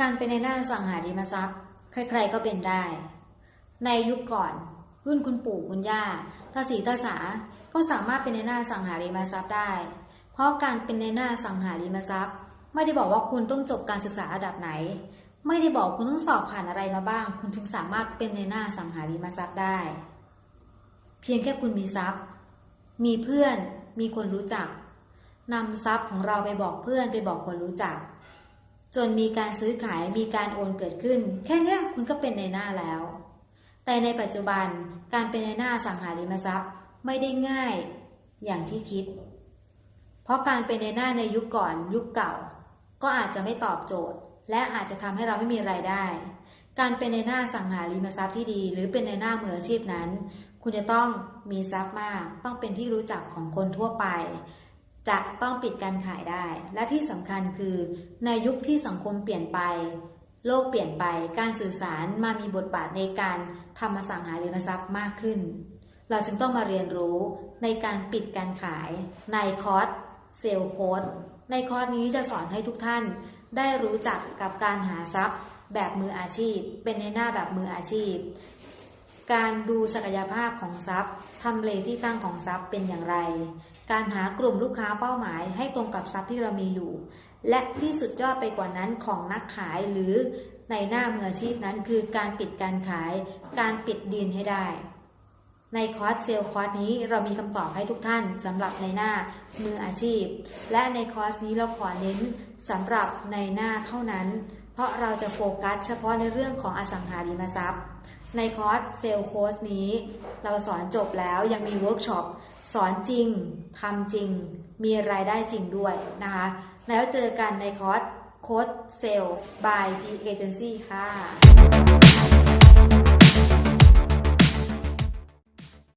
การเป็นในหน้าสังหาริมทรัพย์ ใครๆก็เป็นได้ ในยุคก่อนรุ่นคุณปู่คุณย่าตาสีตาสา ก็สามารถเป็นในหน้าสังหาริมทรัพย์ได้ เพราะการเป็นในหน้าสังหาริมทรัพย์ ไม่ได้บอกว่าคุณต้องจบการศึกษาระดับไหน ไม่ได้บอกคุณต้องสอบผ่านอะไรมาบ้าง คุณถึงสามารถเป็นในหน้าสังหาริมทรัพย์ได้ เพียงแค่คุณมีทรัพย์ มีเพื่อน มีคนรู้จักนำทรัพย์ของเราไปบอกเพื่อนไปบอกคนรู้จัก จนมีการซื้อขายมีการโอนเกิดขึ้น แค่เนี้ยคุณก็เป็นในหน้าแล้ว แต่ในปัจจุบันการเป็นในหน้าสังหาริมทรัพย์ ไม่ได้ง่ายอย่างที่คิด เพราะการเป็นในหน้าในยุคก่อนยุคเก่า ก็อาจจะไม่ตอบโจทย์ และอาจจะทำให้เราไม่มีรายได้ การเป็นในหน้าสังหาริมทรัพย์ที่ดี หรือเป็นในหน้ามืออาชีพนั้น คุณจะต้องมีทรัพย์มาก ต้องเป็นที่รู้จักของคนทั่วไป จะต้องปิดการขายได้ และที่สำคัญคือ ในยุคที่สังคมเปลี่ยนไป โลกเปลี่ยนไป การสื่อสารมามีบทบาทในการทำอสังหาริมทรัพย์มากขึ้น เราจึงต้องมาเรียนรู้ในการปิดการขาย ในคอร์สเซลล์โค้ดในคอร์สนี้จะสอนให้ทุกท่านได้รู้จักกับการหาทรัพย์แบบมืออาชีพ เป็นในหน้าแบบมืออาชีพ การดูศักยภาพของทรัพย์ทำเลที่ตั้งของทรัพย์เป็นอย่างไร การหากลุ่มลูกค้าเป้าหมายให้ตรงกับทรัพย์ที่เรามีอยู่ และที่สุดยอดไปกว่านั้นของนักขายหรือในหน้ามืออาชีพนั้นคือการปิดการขาย การปิดดีลให้ได้ ในคอร์สเซลคอร์สนี้เรามีคำตอบให้ทุกท่านสำหรับในหน้ามืออาชีพ และในคอร์สนี้เราขอเน้นสำหรับในหน้าเท่านั้น เพราะเราจะโฟกัสเฉพาะในเรื่องของอสังหาริมทรัพย์ ในคอร์สเซลล์โค้ชนี้ เราสอนจบแล้วยังมีเวิร์กช็อปสอนจริงทำจริง มีรายได้จริงด้วยนะคะ แล้วเจอกันในคอร์สโค้ชเซลล์ by P Agency ค่ะ